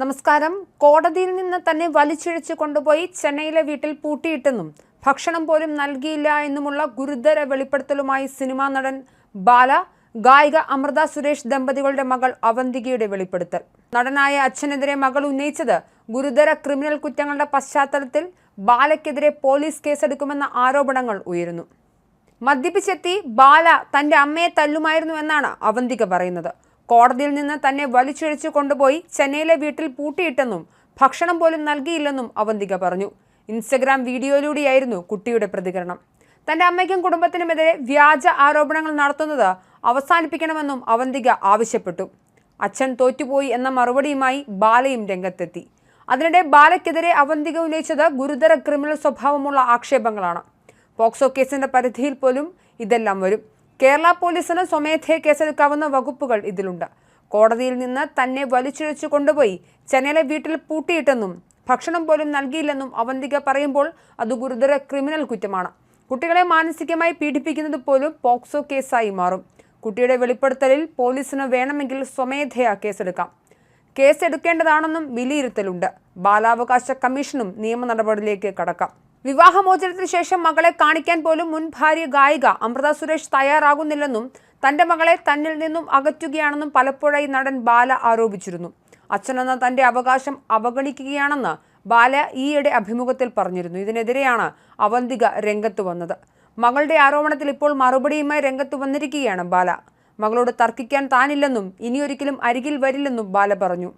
നമസ്കാരം. കോടതിയിൽ നിന്ന് തന്നെ വലിച്ചിഴച്ചു കൊണ്ടുപോയി ചെന്നൈയിലെ വീട്ടിൽ പൂട്ടിയിട്ടെന്നും ഭക്ഷണം പോലും നൽകിയില്ല എന്നുമുള്ള ഗുരുതര വെളിപ്പെടുത്തലുമായി സിനിമാ നടൻ ബാല ഗായിക അമൃത സുരേഷ് ദമ്പതികളുടെ മകൾ അവന്തികയുടെ വെളിപ്പെടുത്തൽ. നടനായ അച്ഛനെതിരെ മകൾ ഉന്നയിച്ചത് ഗുരുതര ക്രിമിനൽ കുറ്റങ്ങളുടെ പശ്ചാത്തലത്തിൽ ബാലയ്ക്കെതിരെ പോലീസ് കേസെടുക്കുമെന്ന ആരോപണങ്ങൾ ഉയരുന്നു. മദ്യപിച്ചെത്തി ബാല തന്റെ അമ്മയെ തല്ലുമായിരുന്നു എന്നാണ് അവന്തിക പറയുന്നത്. കോടതിയിൽ നിന്ന് തന്നെ വലിച്ചിഴച്ചു കൊണ്ടുപോയി ചെന്നൈയിലെ വീട്ടിൽ പൂട്ടിയിട്ടെന്നും ഭക്ഷണം പോലും നൽകിയില്ലെന്നും അവന്തിക പറഞ്ഞു. ഇൻസ്റ്റഗ്രാം വീഡിയോയിലൂടെയായിരുന്നു കുട്ടിയുടെ പ്രതികരണം. തന്റെ അമ്മയ്ക്കും കുടുംബത്തിനുമെതിരെ വ്യാജ ആരോപണങ്ങൾ നടത്തുന്നത് അവസാനിപ്പിക്കണമെന്നും അവന്തിക ആവശ്യപ്പെട്ടു. അച്ഛൻ തോറ്റുപോയി എന്ന മറുപടിയുമായി ബാലയും രംഗത്തെത്തി. അതിനിടെ ബാലയ്ക്കെതിരെ അവന്തിക ഉന്നയിച്ചത് ഗുരുതര ക്രിമിനൽ സ്വഭാവമുള്ള ആക്ഷേപങ്ങളാണ്. പോക്സോ കേസിന്റെ പരിധിയിൽ പോലും ഇതെല്ലാം വരും. കേരള പോലീസിന് സ്വമേധയെ കേസെടുക്കാവുന്ന വകുപ്പുകൾ ഇതിലുണ്ട്. കോടതിയിൽ നിന്ന് തന്നെ വലിച്ചിഴച്ചു കൊണ്ടുപോയി ചെന്നൈയിലെ വീട്ടിൽ പൂട്ടിയിട്ടെന്നും ഭക്ഷണം പോലും നൽകിയില്ലെന്നും അവന്തിക പറയുമ്പോൾ അത് ഗുരുതര ക്രിമിനൽ കുറ്റമാണ്. കുട്ടികളെ മാനസികമായി പീഡിപ്പിക്കുന്നത് പോലും പോക്സോ കേസായി മാറും. കുട്ടിയുടെ വെളിപ്പെടുത്തലിൽ പോലീസിന് വേണമെങ്കിൽ സ്വമേധയാ കേസെടുക്കാം. കേസെടുക്കേണ്ടതാണെന്നും വിലയിരുത്തലുണ്ട്. ബാലാവകാശ കമ്മീഷനും നിയമ നടപടിയിലേക്ക് കടക്കാം. വിവാഹമോചനത്തിന് ശേഷം മകളെ കാണിക്കാൻ പോലും മുൻ ഭാര്യ ഗായിക അമൃത സുരേഷ് തയ്യാറാകുന്നില്ലെന്നും തന്റെ മകളെ തന്നിൽ നിന്നും അകറ്റുകയാണെന്നും പലപ്പോഴായി നടൻ ബാല ആരോപിച്ചിരുന്നു. അച്ഛനെന്ന തന്റെ അവകാശം അവഗണിക്കുകയാണെന്ന് ബാല ഈയിടെ അഭിമുഖത്തിൽ പറഞ്ഞിരുന്നു. ഇതിനെതിരെയാണ് അവന്തിക രംഗത്ത് വന്നത്. മകളുടെ ആരോപണത്തിൽ ഇപ്പോൾ മറുപടിയുമായി രംഗത്ത് വന്നിരിക്കുകയാണ് ബാല. മകളോട് തർക്കിക്കാൻ താനില്ലെന്നും ഇനിയൊരിക്കലും അരികിൽ വരില്ലെന്നും ബാല പറഞ്ഞു.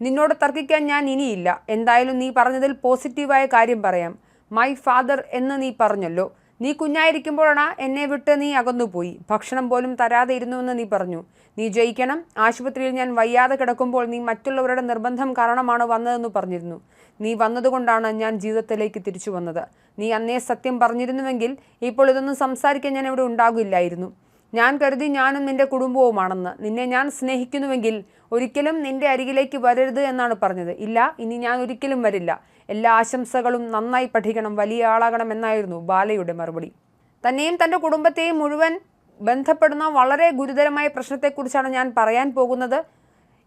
നിന്നോട് തർക്കിക്കാൻ ഞാൻ ഇനിയില്ല. എന്തായാലും നീ പറഞ്ഞതിൽ പോസിറ്റീവായ കാര്യം പറയാം. മൈ ഫാദർ എന്ന് നീ പറഞ്ഞല്ലോ. നീ കുഞ്ഞായിരിക്കുമ്പോഴാണ് എന്നെ വിട്ട് നീ അകന്നുപോയി. ഭക്ഷണം പോലും തരാതെ ഇരുന്നുവെന്ന് നീ പറഞ്ഞു. നീ ജയിക്കണം. ആശുപത്രിയിൽ ഞാൻ വയ്യാതെ കിടക്കുമ്പോൾ നീ മറ്റുള്ളവരുടെ നിർബന്ധം കാരണമാണ് വന്നതെന്ന് പറഞ്ഞിരുന്നു. നീ വന്നതുകൊണ്ടാണ് ഞാൻ ജീവിതത്തിലേക്ക് തിരിച്ചു വന്നത്. നീ അന്നേ സത്യം പറഞ്ഞിരുന്നുവെങ്കിൽ ഇപ്പോൾ ഇതൊന്നും സംസാരിക്കാൻ ഞാൻ ഇവിടെ ഉണ്ടാകില്ലായിരുന്നു. ഞാൻ കരുതി ഞാനും നിന്റെ കുടുംബവുമാണെന്ന്. നിന്നെ ഞാൻ സ്നേഹിക്കുന്നുവെങ്കിൽ ഒരിക്കലും നിന്റെ അരികിലേക്ക് വരരുത് എന്നാണ് പറഞ്ഞത്. ഇല്ല ഇനി ഞാൻ ഒരിക്കലും വരില്ല. എല്ലാ ആശംസകളും നന്നായി പഠിക്കണം വലിയ ആളാകണം എന്നായിരുന്നു ബാലയുടെ മറുപടി. തന്നെയും തന്റെ കുടുംബത്തെയും മുഴുവൻ ബന്ധപ്പെടുന്ന വളരെ ഗുരുതരമായ പ്രശ്നത്തെക്കുറിച്ചാണ് ഞാൻ പറയാൻ പോകുന്നത്.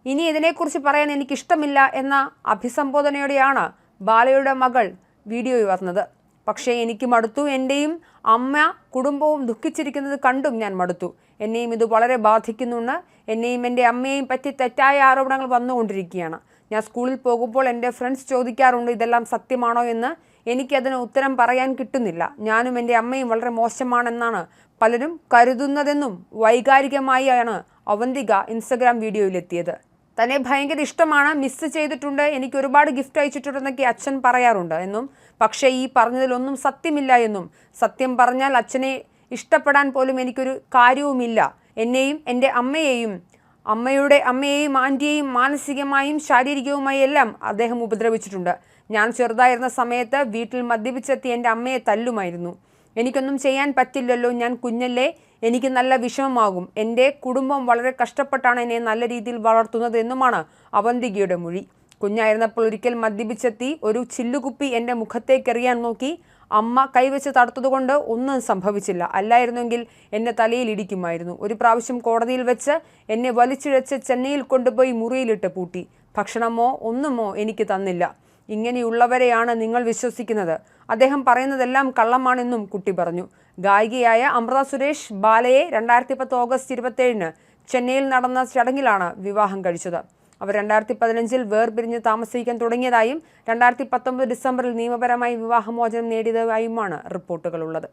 ഇനി ഇതിനെക്കുറിച്ച് പറയാൻ എനിക്കിഷ്ടമില്ല എന്ന അഭിസംബോധനയോടെയാണ് ബാലയുടെ മകൾ വീഡിയോയിൽ വന്നത് പക്ഷേ എനിക്ക് മടുത്തു. എന്റെയും അമ്മ കുടുംബവും ദുഃഖിച്ചിരിക്കുന്നത് കണ്ടും ഞാൻ മടുത്തു. എന്നെയും ഇത് വളരെ ബാധിക്കുന്നുണ്ട്. എന്നെയും എന്റെ അമ്മയെയും പറ്റി തെറ്റായ ആരോപണങ്ങൾ വന്നുകൊണ്ടിരിക്കുകയാണ്. ഞാൻ സ്കൂളിൽ പോകുമ്പോൾ എന്റെ ഫ്രണ്ട്സ് ചോദിക്കാറുണ്ട് ഇതെല്ലാം സത്യമാണോ? എന്ന്. എനിക്കതിന് ഉത്തരം പറയാൻ കിട്ടുന്നില്ല. ഞാനും എന്റെ അമ്മയും വളരെ മോശമാണെന്നാണ് പലരും കരുതുന്നതെന്നും വൈകാരികമായാണ് അവന്തിക ഇൻസ്റ്റഗ്രാം വീഡിയോയിലെത്തിയത്. തന്നെ ഭയങ്കര ഇഷ്ടമാണ് മിസ് ചെയ്തിട്ടുണ്ട് എനിക്ക് ഒരുപാട് ഗിഫ്റ്റ് അയച്ചിട്ടുണ്ടെന്നൊക്കെ അച്ഛൻ പറയാറുണ്ട് എന്നും. പക്ഷേ ഈ പറഞ്ഞതിലൊന്നും സത്യമില്ല എന്നും. സത്യം പറഞ്ഞാൽ അച്ഛനെ ഇഷ്ടപ്പെടാൻ പോലും എനിക്കൊരു കാര്യവുമില്ല. എന്നെയും എന്റെ അമ്മയെയും അമ്മയുടെ അമ്മയെയും ആന്റിയെയും മാനസികമായും ശാരീരികവുമായി എല്ലാം അദ്ദേഹം ഉപദ്രവിച്ചിട്ടുണ്ട്. ഞാൻ ചെറുതായിരുന്ന സമയത്ത് വീട്ടിൽ മദ്യപിച്ചെത്തി എന്റെ അമ്മയെ തല്ലുമായിരുന്നു. എനിക്കൊന്നും ചെയ്യാൻ പറ്റില്ലല്ലോ ഞാൻ കുഞ്ഞല്ലേ എനിക്ക് നല്ല വിഷമമാകും. എന്റെ കുടുംബം വളരെ കഷ്ടപ്പെട്ടാണ് എന്നെ നല്ല രീതിയിൽ വളർത്തുന്നത് എന്നുമാണ് അവന്തികയുടെ മൊഴി. കുഞ്ഞായിരുന്നപ്പോൾ ഒരിക്കൽ മദ്യപിച്ചെത്തി ഒരു ചില്ലുകുപ്പി എന്റെ മുഖത്തേക്കെറിയാൻ നോക്കി അമ്മ കൈവച്ച് തടുത്തതുകൊണ്ട് ഒന്നും സംഭവിച്ചില്ല. അല്ലായിരുന്നെങ്കിൽ എന്നെ തലയിൽ ഇടിക്കുമായിരുന്നു. ഒരു പ്രാവശ്യം കോടതിയിൽ വെച്ച് എന്നെ വലിച്ചിഴച്ച് ചെന്നൈയിൽ കൊണ്ടുപോയി മുറിയിലിട്ട് പൂട്ടി. ഭക്ഷണമോ ഒന്നുമോ എനിക്ക് തന്നില്ല. ഇങ്ങനെയുള്ളവരെയാണ് നിങ്ങൾ വിശ്വസിക്കുന്നത്. അദ്ദേഹം പറയുന്നതെല്ലാം കള്ളമാണെന്നും കുട്ടി പറഞ്ഞു. ഗായികയായ അമൃത സുരേഷ് ബാലയെ രണ്ടായിരത്തി പത്ത് ഓഗസ്റ്റ് ഇരുപത്തേഴിന് ചെന്നൈയിൽ നടന്ന ചടങ്ങിലാണ് വിവാഹം കഴിച്ചത്. അവർ രണ്ടായിരത്തി പതിനഞ്ചിൽ വേർപിരിഞ്ഞ് താമസിക്കാൻ തുടങ്ങിയതായും രണ്ടായിരത്തി പത്തൊമ്പത് ഡിസംബറിൽ നിയമപരമായി വിവാഹമോചനം നേടിയതായുമാണ് റിപ്പോർട്ടുകളുള്ളത്